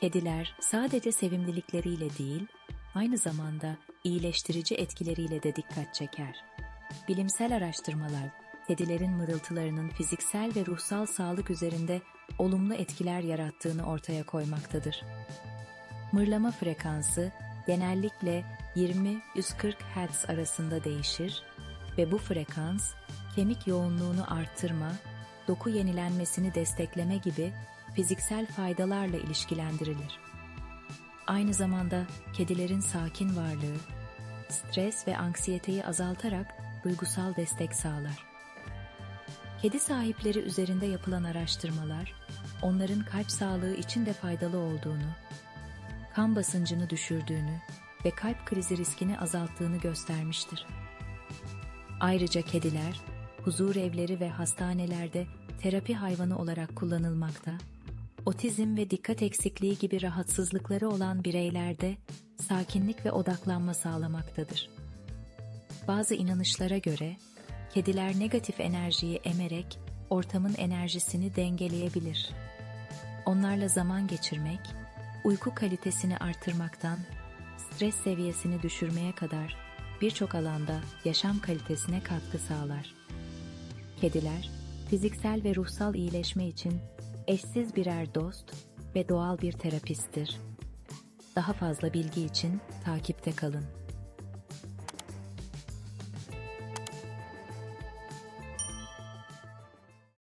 Kediler sadece sevimlilikleriyle değil, aynı zamanda iyileştirici etkileriyle de dikkat çeker. Bilimsel araştırmalar, kedilerin mırıltılarının fiziksel ve ruhsal sağlık üzerinde olumlu etkiler yarattığını ortaya koymaktadır. Mırlama frekansı genellikle 20-140 Hz arasında değişir ve bu frekans kemik yoğunluğunu arttırma, doku yenilenmesini destekleme gibi fiziksel faydalarla ilişkilendirilir. Aynı zamanda kedilerin sakin varlığı, stres ve anksiyeteyi azaltarak duygusal destek sağlar. Kedi sahipleri üzerinde yapılan araştırmalar, onların kalp sağlığı için de faydalı olduğunu, kan basıncını düşürdüğünü ve kalp krizi riskini azalttığını göstermiştir. Ayrıca kediler, huzur evleri ve hastanelerde terapi hayvanı olarak kullanılmakta, otizm ve dikkat eksikliği gibi rahatsızlıkları olan bireylerde sakinlik ve odaklanma sağlamaktadır. Bazı inanışlara göre kediler negatif enerjiyi emerek ortamın enerjisini dengeleyebilir. Onlarla zaman geçirmek, uyku kalitesini artırmaktan stres seviyesini düşürmeye kadar birçok alanda yaşam kalitesine katkı sağlar. Kediler, fiziksel ve ruhsal iyileşme için eşsiz birer dost ve doğal bir terapisttir. Daha fazla bilgi için takipte kalın.